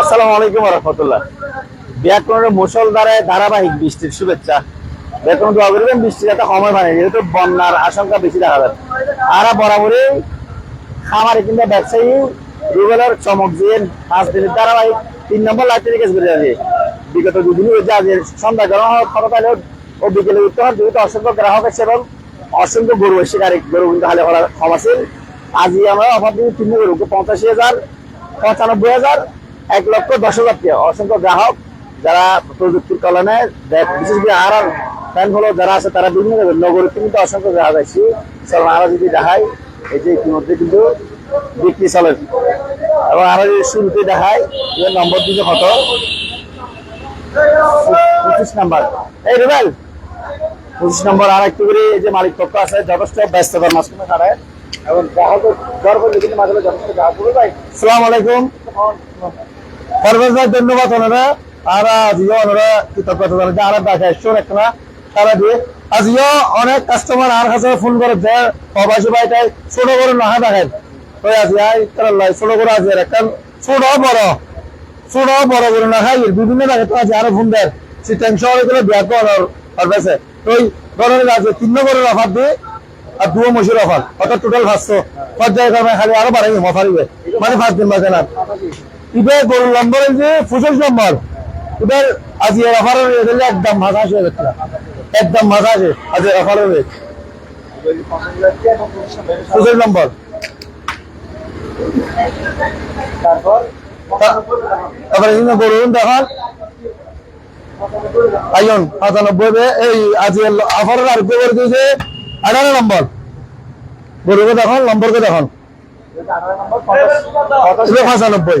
আসসালামু আলাইকুম রহমতুল্লাহ। ব্যাকরণের মুসলধারে ধারাবাহিক বৃষ্টির শুভেচ্ছা। ব্যাকরণ দোয়া করবেন বৃষ্টি যাতে কমে মানে যেহেতু বন্যার আশঙ্কা বেশি দেখা যাচ্ছে আর বরাবরই খামারে কিংবা ব্যবসায়ী রুবেলের চমক দিয়ে পাঁচ দিনের ধারাবাহিক তিন নম্বর লাইট থেকে বেড়ে যাবে বিগত দুদিন হয়েছে, আজ সন্ধ্যা গ্রহণ হওয়ার পাইলে ও বিকেলে উঠতে হয় অসংখ্য গ্রাহক আছে এবং অসংখ্য গরু গাড়ি, গরু কিন্তু হালে হওয়ার ক্ষম আছে। আজই আমরা অফার দিই তিন গরুকে পঁচাশি হাজার, পঁচানব্বই হাজার এক লক্ষ দশ হাজার অসংখ্য গ্রাহক যারা প্রযুক্তির কল্যাণে বিশেষ করে আর ফ্যান ফলো যারা আছে, তারা বিভিন্ন নগরীতে কিন্তু অসংখ্য গ্রাহক আছে। চলুন আরও যদি দেখাই, এই যে ইতিমধ্যে কিন্তু বিক্রি চলে। এবং আরও যদি শুরুতে এর নম্বর দিতে কত? পঁচিশ নাম্বার। এই রুবেল, পঁচিশ নম্বর আর একটু করে এই যে মালিক পক্ষ আছে, যথেষ্ট ব্যস্ততার মাঝখানে দাঁড়ায়। এবং গ্রাহকের দর করলে কিন্তু মাঝে যথেষ্ট গ্রাহক সালাম আলাইকুম। পরবেশ ভাই, ধন্যবাদ ওনারা। আর আজিও ওনারা কৃতজ্ঞতা জানাতে আর দেখা এসছেন একটা তারা দিয়ে। আজিও অনেক কাস্টমার আর কাছে ফোন করে যে প্রবাসী ভাইটাই ছোট করে নাহা দেখেন। তো আজি, আই, তারা ছোট করে আজি, আর একটা ছোট বড়। ছোট বড় করে না খাই বিভিন্ন জায়গায় তো আছে আরও ফোন দেয়। সিটেন শহরে গেলে ব্যাগ আর তো এই ধরনের আছে তিন নম্বরের অফার দিয়ে, আর দুও মসির অফার অর্থাৎ টোটাল পাঁচশো। পর্যায়ক্রমে খালি আরও বাড়াই মফারিবে মানে পাঁচ দিন বাজে না। এবার গরুর নম্বর যে পঁচিশ নম্বর এবার আজ এর অফার একদম মাথা আসে একদম মাথা আসে আজ এর অফার হবে পঁচিশ নম্বর তারপরে? দেখান আইন এই আজ অফারের আর করে দিয়েছে। আঠারো নম্বর গরুকে দেখুন নম্বরকে দেখুন। এটা পঁচানব্বই।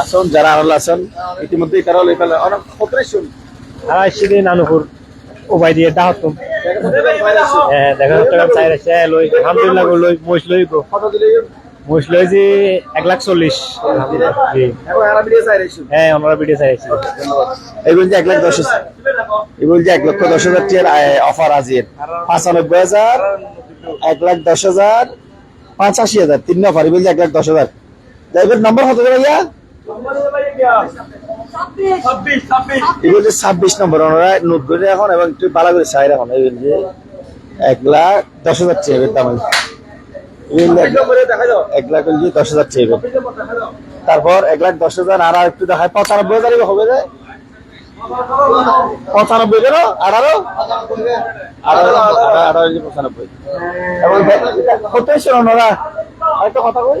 আসুন যারা আরল আছেন ইতিমধ্যে তারা লই ফেলে। অনেক শুন। আড়াইশো দিন নানুপুর উপায় দিয়ে দাহতুম হ্যাঁ দেখা যাচ্ছে চাই আছে লই আলহামদুলিল্লাহ লই মহিষ লই গো। মহিষ লই যে এক লাখ চল্লিশ। রাখছি হ্যাঁ আমরা ভিডিও চাই এগুলো যে এক লাখ দশ এগুলো যে এক লক্ষ দশ হাজার টিয়ার অফার আজির পাঁচানব্বই হাজার এক লাখ দশ হাজার পঁচাশি হাজার। তিন অফার এগুলো এক লাখ দশ হাজার। ড্রাইভার নম্বর কত ভাইয়া? ছাব্বিশ। নম্বর ওনারা নোট করে এখন এবং একটু ভালো করে এখন যে এক লাখ দশ হাজার চেয়ে দাম। এক লাখ- যে দশ হাজার চেয়ে তারপর এক লাখ দশ হাজার আর একটু দেখায় পঁচানব্বই হাজার হবে রে পঁচানব্বই কেন আঠারো? আঠারো পঁচানব্বই। এবং এসে ওনারা? আরেকটা কথা কই?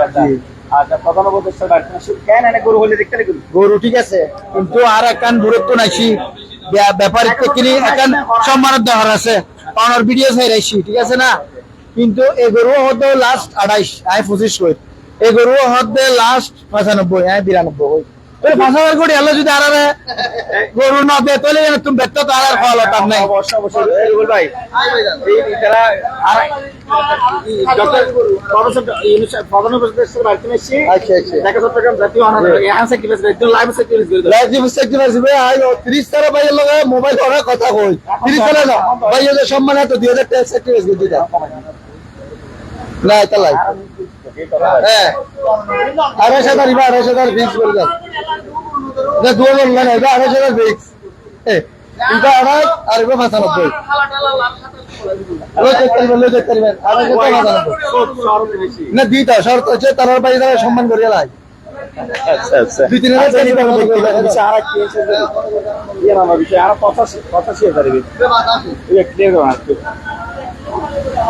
আচ্ছা আচ্ছা গরু হলে দেখতে গরু গরু ঠিক আছে কিন্তু আর একান দূরত্ব নাইছি ব্যাপারী ব্যাপারিক কিনি একান সম্মানের দহর আছে। পাওনার ভিডিও চাই রাইছি ঠিক আছে না? কিন্তু এই গরু হতে লাস্ট আড়াইশ আয় পঁচিশ কই এই গরু হতে লাস্ট পঁচানব্বই আয় বিরানব্বই কই তো পাঁচ হাজার কোটি হলে যদি আর গরু না দে তাহলে তুমি ব্যর্থ তো আর খাওয়া তার নাই। অবশ্যই অবশ্যই এই রুবেল ভাই যারা আর ডক্টর প্রফেসর ইউনুস প্রধান উপদেষ্টা বাড়িতে এসেছি দেখা চট্টগ্রাম জাতীয় অনার এখান থেকে বেশ একদম লাইভ সেক্টর লাইভ মিস্টেক দিবে আই 30 টাকা ভাইয়ের লগে মোবাইল কথা কই। 30 টাকা না ভাইয়ের যে সম্মান আছে 2000 টাকা সেক্টর দিয়ে না এটা লাই হ্যাঁ। আড়াইশ হাজার ইবা আড়াইশ হাজার ফিক্স করে দাও এটা দুটো বললেন না এটা আড়াইশ হাজার ফিক্স এটা আড়াই আর এবার পঁচানব্বই। হাজার না দিতা শর্ত হচ্ছে তার বাইরে সম্মান করিয়া লাই আচ্ছা আচ্ছা। দুই তিন হাজার আচ্ছা, ইয়ে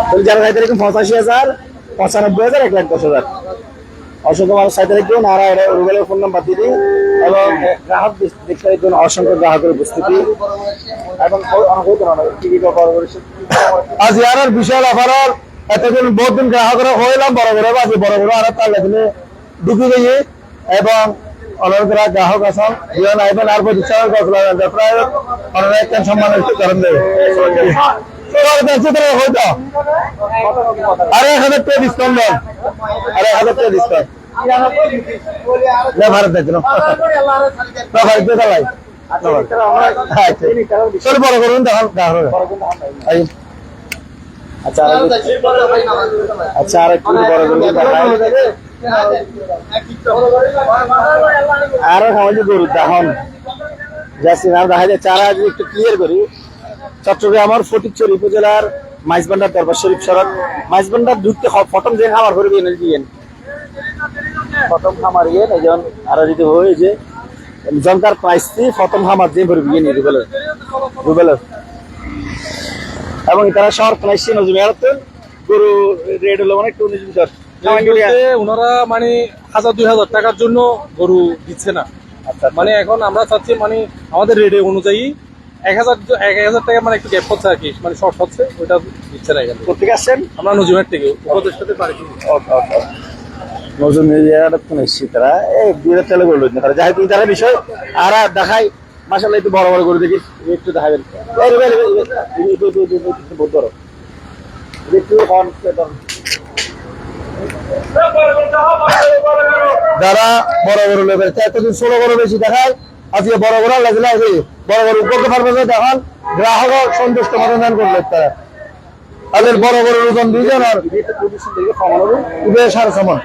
হাজার যারা এরকম পঁচাশি হাজার। পঁচানব্বই হাজার, এক লাখ দশ হাজার। অসংখ্য মানুষ চাইতে রাখবেন আর রুবেলের ফোন নাম্বার দিয়ে দিন, এবং গ্রাহক দেখতে জন্য অসংখ্য গ্রাহকের উপস্থিতি। এবং আজ ইয়ার বিশাল অফারর এতদিন বহুত দিন গ্রাহকরা হইলাম, বড় বড় আজ বড় বড় আর তার দিনে ঢুকি গিয়ে এবং অনেক গ্রাহক আছেন জীবন আইবেন, আর প্রতিষ্ঠা করতে প্রায় অনেক একটা সম্মান করেন দেবে। হইতো আরে এক হাজার টাকা ডিসকাউন্ট দেন আরে এক হাজার টাকা ডিসকাউন্ট না ভারত দেখুন না ভারত দেখা লাই চল বড় করুন দেখুন গ্রাহক আই আচ্ছা আর আচ্ছা আর একটু বড় করে দেখাই আরও খাওয়ালি গরু দাহন যাচ্ছি আর দেখা যায় চারা যদি একটু ক্লিয়ার করি চট্টগ্রামের ফটিকচুরি উপজেলার মাইজবান্ডার দরবার শরীফ সড়ক। মাইজবান্ডার ঢুকতে প্রথম যে খামার দিয়েন। প্রথম খামার ইয়ে একজন আর যদি হয়ে যে জনতার প্রাইস দিয়ে প্রথম খামার যে ভরবে ইয়ে নিয়ে এবং তারা শহর প্রাইস নজুম এরাতে গরু রেড হলো মানে একটু উনিশ বলতে ওনারা মানে হাজার দুই হাজার টাকার জন্য গরু দিচ্ছে না। আচ্ছা মানে এখন আমরা চাচ্ছি মানে আমাদের রেটে অনুযায়ী এক হাজার এক হাজার টাকা মানে একটু গ্যাপ হচ্ছে আর কি মানে শর্ট হচ্ছে ওইটা দিচ্ছে না এখানে কোথেকে আসছেন? আমরা নজিমের থেকে উপদেষ্টাতে পারি মিডিয়াটা তো নিশ্চিত তারা এই দুই হাজার টাকা করল তারা। যাই তারা বিষয় আর আর দেখাই মাসাল্লাহ একটু বড় বড় করে দেখি। একটু দেখাবেন। একটু, করে দাও। যারা বড় বড় লেভেল এতদিন ষোলো বড় বেশি দেখায়। আজকে বড় বড় লাগলে আজকে বড় বড় উপকৃত যে দেখান গ্রাহক সন্তুষ্ট মনোনয়ন করলে তারা। তাদের বড় বড় ওজন দুইজন আর উভয় সাড়ে সমান।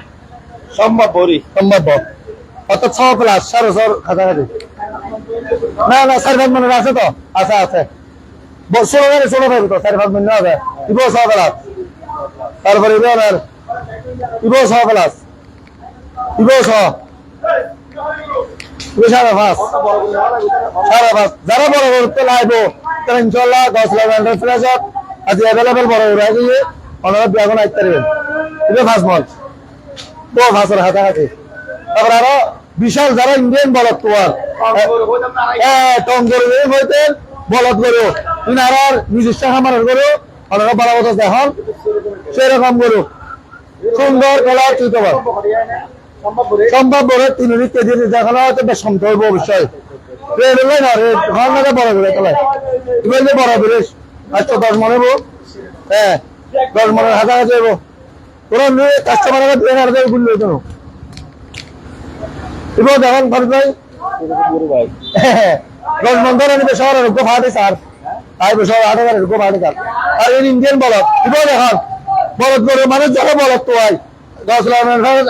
সম্ভব বড়ি সম্ভাব্য। অর্থাৎ ছ প্লাস সাড়ে ছর কাছাকাছি না না চারি পাঁচ মিনিট আছে তো? আছে আছে। ষোলো গাড়ি ষোলো পাইব তো চারি পাঁচ মিনিট আছে। ইবো ছ প্লাস। তারপরে ইবো আর ইবো ছ প্লাস। ইবো ছ। সাড়ে পাঁচ যারা বড় করতে লাগবো তারা ইনশাল্লাহ দশ লাখ হান্ড্রেড ফ্রেশত আজ অ্যাভেলেবেল বড় করে গিয়ে ওনারা বিয়াগুন আইতে পারবেন। ইবো পাঁচ মল। তো ভাষার হাতাহাতি। তারপর আরও বিশাল যারা ইন্ডিয়ান বলদ তোমার হ্যাঁ টং বলদ করো ইনার নিজস্ব খামারের করো ওনারা বড় কথা দেখান। সেরকম করো সুন্দর কলা বড়ি সম্ভব তিন কেজি দেখানো হয়তো বেশ সমতে হইব অবশ্যই। হলে না ঘর না বড় করে তোলা এবার যে বড় করে আচ্ছা দশ মনে হ্যাঁ দশ মনের হাজার হাজার হইব। তোরা কাস্টমারের দুই হাজার হাজারগুলো কেন? এবার দেখেন ফারুক ভাই। ভাই দশ মন ধরে নিবে শহরের গো ফাটে স্যার। আইবে শহর আট হাজারের গো ফাটে স্যার। আর ইন্ডিয়ান বলদ, এবার দেখেন, বলদ করে মানুষ যারা বলদ তো আই দশ লাখ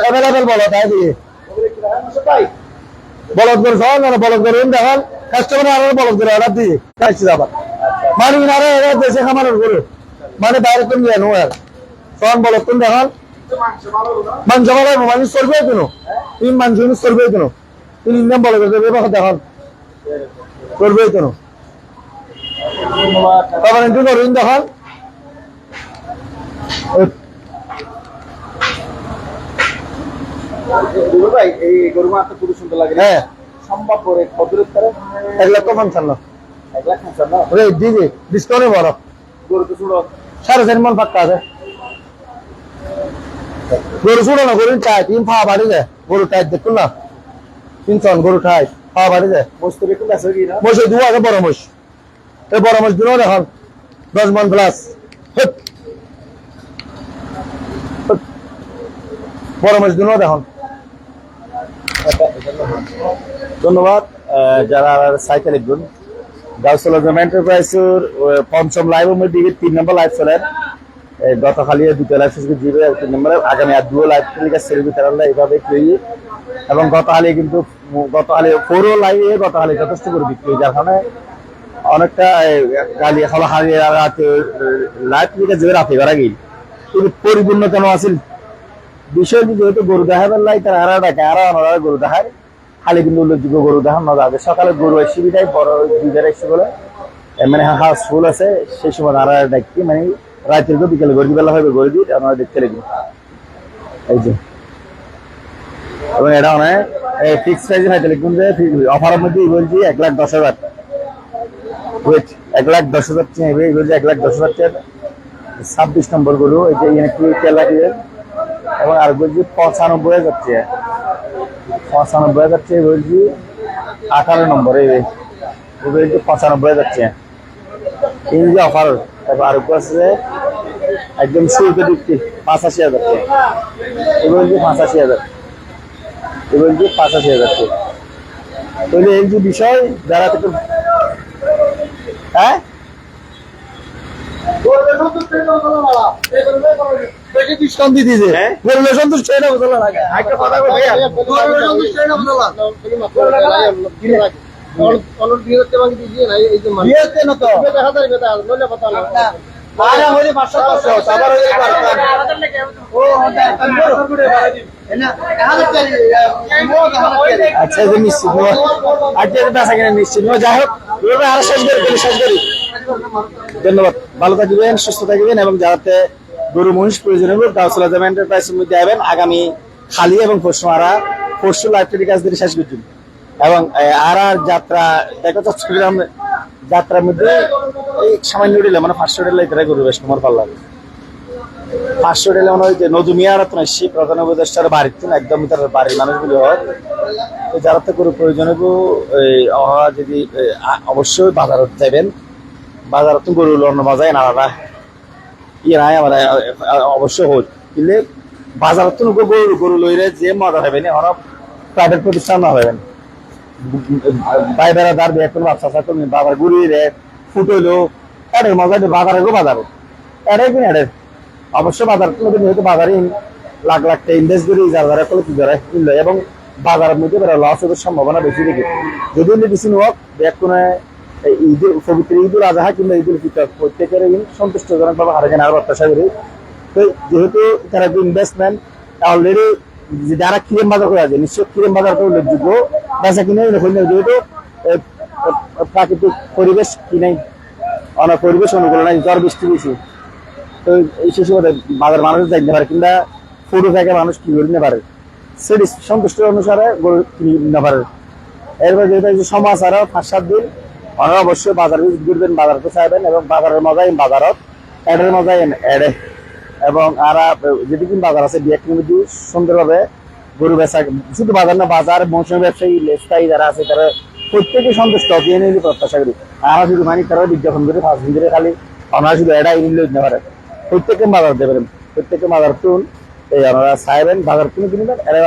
অ্যাভেলেবেল বলদ আই দিয়ে বলদ করে সব না বলদ করে দেখেন কাস্টমার আরও বলদ করে অর্ডার দিয়ে খাইছি যাবার মানে ইনারা এরা দেশে খামারের করে মানে বাইরে তুমি জানো আর সব বলদ তুমি দেখেন মাংস ভালো মানুষ করবে কেন তুমি মাংস মানুষ করবে কেন তুমি ইন্ডিয়ান বলদ করে দেবে দেখেন করবে কেন তারপর একটু করুন দেখেন গরু ভাই এই গরু মাত্র খুব সুন্দর লাগে হ্যাঁ। সম্ভব করে কত রেট করে? এক লক্ষ পঞ্চান্ন। এক লাখ পঞ্চান্ন? রে দিদি ডিসকাউন্টে বড়। গরু তো শুনো সাড়ে চার মন ফাঁকা আছে। গরু শুনো না গরু চাই তিন ফা বাড়ি যায়। গরু টাইট দেখুন না। তিন টন গরু ঠাই ফা বাড়ি যায়। বেকুল আছে কি না? মহিষ দু আছে বড় মহিষ। এই বড় মহিষ দিনও দেখুন দশ মন প্লাস বড় মহিষ দিনও দেখুন ধন্যবাদ। যারা সাইকেল লিখবেন গাউসল আজম এন্টারপ্রাইজের পঞ্চম লাইভ মধ্যে তিন নম্বর লাইভ চলেন। গতকালি দুটো লাইভ শেষ দিবে তিন নম্বরে। আগামী আর দুটো লাইভ থেকে সেলবি তারা এইভাবে তৈরি এবং গতকালি কিন্তু গতকালি ফোরও লাইভে গতকালি যথেষ্ট করে বিক্রি যার কারণে অনেকটা গালি এখন হারিয়ে রাতে লাইভ থেকে যে রাতে বেড়া গেল। কিন্তু পরিপূর্ণ কেন আছিল? বিষয় যেহেতু গরু দেখাবেন লাই তার আড়া ডাকে আড়া আনারা গরু দেখায় খালি কিন্তু উল্লেখযোগ্য গরু দেখানো যাবে সকালে গরু এসে বিদায়, বড় দুইবার এসে বলে মানে হাউস ফুল আছে। সেই সময় আড়া ডাকি মানে রাতের গো বিকেলে গরু বেলা হবে গরু দিয়ে আপনারা দেখতে লাগবে এই যে। এবং এটা অনেক ফিক্স প্রাইসে হয়তো লিখুন যে অফারের মধ্যে বলছি, এক লাখ দশ হাজার। ওয়েট এক লাখ দশ হাজার চেয়ে বলছি, এক লাখ দশ হাজার টাকা। ছাব্বিশ নম্বর গরু, এই যে এখানে কি তেল লাগিয়ে এবং আর বলছি পঁচানব্বই টাকা পঁচানব্বই টাকা বলছি আঠারো নম্বর। বলছি পঁচানব্বই টাকা এই যে অফার তারপর আর আছে একদম শুরুতে দিচ্ছি, পাঁচাশি হাজার এগুলো বলছি পাঁচাশি হাজার। এগুলো বলছি পাঁচাশি হাজার তাহলে এই যে বিষয়, যারা একটু হ্যাঁ? ডিসকাউন্ট দিয়ে দিয়েছে হ্যাঁ? সন্তুষ্ট হয়ে যাব চলো লাগে একটা কথা বলি গরুলে সন্তুষ্ট হয়ে যাব চলো বিয়েতে না তো আরে হইলে পাঁচশো পাঁচশো আবার হইলে পারতাম ও আচ্ছা এটা নিশ্চিত নয় আজকে বেচা কিনা নিশ্চিত নয় যাই হোক এভাবে শেষ করি, শেষ করি ধন্যবাদ ভালো থাকবেন সুস্থ থাকবেন এবং যাতে গরু মহিষ প্রয়োজন হবে গাউসলা জামা এন্টারপ্রাইজের মধ্যে আবেন আগামী খালি এবং আরা পরশু লাইব্রেরি কাজ দিয়ে শেষ করছেন এবং আর আর যাত্রা, দেখো চট্টগ্রাম যাত্রার মধ্যে এই সামান্য ডিলে মানে পাঁচশো ডিলে এটা গরু বেশ তোমার ভালো লাগে। পাঁচশো ডিলে মনে হয় যে নজুমিয়া আর তো নয় প্রধান উপদেষ্টার বাড়ির তো একদম তার বাড়ির মানুষগুলো হয়। তো যারা তো কোনো প্রয়োজন হব যদি অবশ্যই বাজারত যাবেন বাজারত তো গরু লড়ন বাজায় না ওরা ইয়ে নাই আমার অবশ্যই হোক কিন্তু বাজারত তো গরু গরু লইরে যে মজা হবে না, ওরা প্রাইভেট প্রতিষ্ঠান না হবেন ভাই বেড়াদার বিয়ে কোনো ব্যবসা আছে, তুমি বাবার গুড়ি রে ফুটলো এটার মজা এটা বাজারে গো বাজারে। এটাই কিনে এটার অবশ্য বাজার তুমি হয়তো বাজারে লাখ লাখ টাকা ইনভেস্ট করে যারা যারা করে কি কিনলো, এবং বাজারের মধ্যে বেড়া লস হওয়ার সম্ভাবনা বেশি দেখি। যদি মেডিসিন হোক দেখ কোনো ঈদুল পবিত্র ঈদুল আজহা কিংবা ঈদুল ফিতর প্রত্যেকের সন্তুষ্টজনক ভাবে হারে কেনার প্রত্যাশা করি তো যেহেতু তারা ইনভেস্টমেন্ট অলরেডি যারা কিরেম বাজার করে আছে নিশ্চয় কিরেম বাজার তো উল্লেখযোগ্য। বেচা কিনে যেহেতু প্রাকৃতিক পরিবেশ কিনেই অনেক পরিবেশ অনুকূল নাই, জ্বর, বৃষ্টি বেশি তো এই শিশু বাজার মানুষ যাইতে পারে কিংবা ফুটু থেকে মানুষ কি করে পারে। সেটি সন্তুষ্ট অনুসারে কিনে নিতে পারে। এরপর যেহেতু সমাজ আরও পাঁচ সাত দিন অবশ্যই বাজার ভিজিট করবেন বাজার তো চাইবেন এবং বাজারের মজাই বাজারত। এডের মজাই এডে। এবং আর যেটি কিন বাজার আছে বিয়ে কিনে মধ্যে সুন্দরভাবে গরু বেচা, শুধু বাজার না, বাজার, মৌসুমী ব্যবসায়ী স্থায়ী যারা আছে, তারা প্রত্যেকে সন্তুষ্ট দিয়ে নিলে প্রত্যাশা করি আমরা শুধু মানি, তারা বিজ্ঞাপন করে, পাঁচ দিন খালি ওনারা শুধু এটাই নিলে দিতে পারে। প্রত্যেকে বাজার দেবেন প্রত্যেকে বাজার তুন এই ওনারা চাইবেন, বাজার কিনে কিনবেন এরা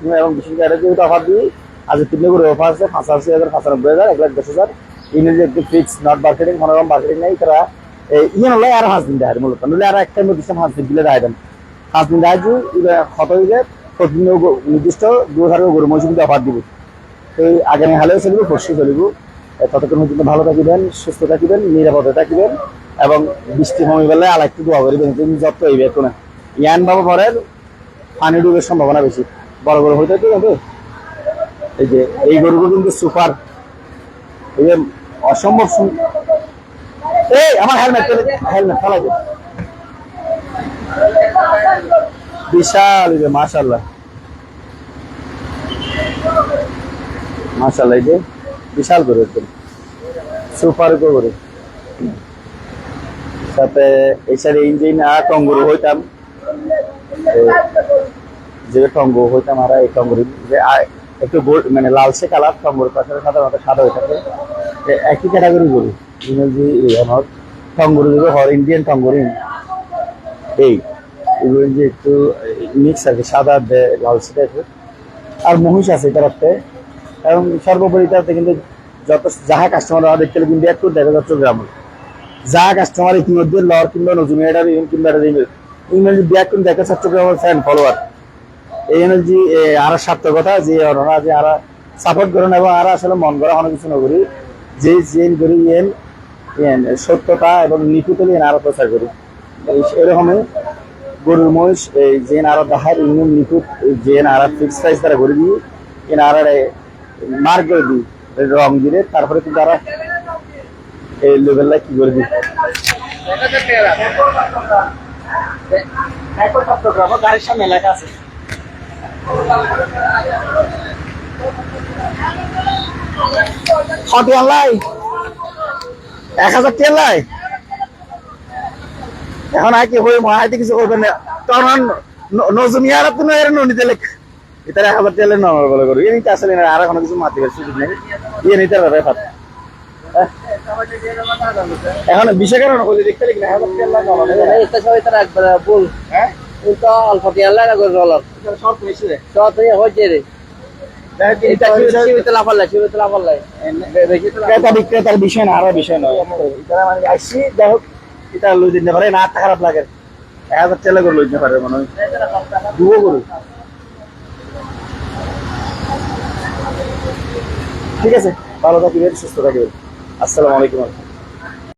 কিনে এবং বিশেষ করে অফার দিই আজ তিন করে অফার আছে, পাঁচাশি হাজার পাঁচানব্বই হাজার, এক লাখ দশ হাজার। যে একটু ফিক্স নট মার্কেটিং মনোরম মার্কেটিং নেই। তারা এই ইয়ে নলে আর পাঁচ দিন দেয় মূলত। নলে আর একটা নির্দিষ্ট পাঁচ দিন দিলে দেয় দেন। পাঁচ দিন দেয় যে কত হইলে প্রতিদিন নির্দিষ্ট দু হাজার গরু কিন্তু অফার দিব। তো এই আগামী হালেও চলিব, পরশু চলিব। ততক্ষণ পর্যন্ত ভালো থাকিবেন, সুস্থ থাকিবেন, নিরাপদে থাকিবেন এবং বৃষ্টি কমি পেলে আর একটু দোয়া করিবেন তুমি যত হইবে একটু না ইয়ান বাবা পরের পানি ডুবের সম্ভাবনা বেশি। বড় বড় হইতে কিন্তু এই যে, এই গরুগুলো কিন্তু সুপার। এই যে, অসম্ভব এই, আমার হেলমেট হেলমেট ফেলাই দে। বিশাল, এই যে মাশাল্লাহ মাশাল্লাহ এই যে, বিশাল গরু একদম। সুপার গরু। সাথে, এই সাইডে ইঞ্জিন আর টঙ্গুরু হইতাম। যে, টঙ্গু হইতাম আর এই টঙ্গুরি একটু মানে লালচে কালার, টঙ্গুর পাশে সাধারণত সাদা হয়ে থাকে। একই ক্যাটাগরি গরু। ইংরেজি আমার টঙ্গুরি যদি হর ইন্ডিয়ান টঙ্গুরি এই, এগুলো যে একটু মিক্স কি, সাদা বে- লালচে টাইপের। আর মহিষ আছে এটাতে এবং সর্বোপরি তাতে কিন্তু যত যাহা কাস্টমার দেখতে কিন্তু একটু দেখা যাচ্ছে গ্রাম। যা কাস্টমার ইতিমধ্যে লর কিংবা এটা কিংবা এটা ইংরেজি ব্যাগ কিন্তু দেখা চট্টগ্রামের ফ্যান ফলোয়ার এই এনার্জি আর সার্থকতা যে, ওনারা যে আর সাপোর্ট করেন এবং আর আসলে মন করা অনেক কিছু যে জেন করি ইয়েন সত্যতা এবং নিখুঁত ইয়েন আরও প্রচার করি। এরকমই গরুর মহিষ, এই যে আর দাহার ইউনিয়ন নিখুঁত যে আর ফিক্স প্রাইস তারা করে দিই এন আর মার্ক করে দিই রং দিলে তারপরে কিন্তু তারা এই লেভেলটা কি করে দিই গাড়ির সামনে আছে। কত আনলাই? এক হাজার টেন লাই এখন আর কি হয়ে মহাইতে কিছু করবেন না। তখন নজমি আর তুমি এর ননিতে লেখ? এটা এক হাজার টেলে নর্মাল বলে করো। এ নিতে আসলে আর কোনো কিছু মাতি বের সুযোগ নেই। ইয়ে নিতে পারবে ফাত এখন বিষয় কারণ হলে দেখতে লিখলে এক হাজার টেল লাগে এটা সবাই তারা একবার বল। হ্যাঁ? কিন্তু অল্প করে রলার সব বেশি রে। তো তুমি হচ্ছে রে। এটা সীমিত লাফাল্লাই সীমিত লাফাল্লাই ক্রেতা বিক্রেতার বিষয় না আরও বিষয় নয়। মানে আসছি যাই হোক এটা লই দিতে পারে না আটটা খারাপ লাগে। এক হাজার টেলে করে লই দিতে পারে মনে হয়। দুবো করু ঠিক আছে ভালো থাকিবেন সুস্থ থাকিবেন। আসসালামু আলাইকুম।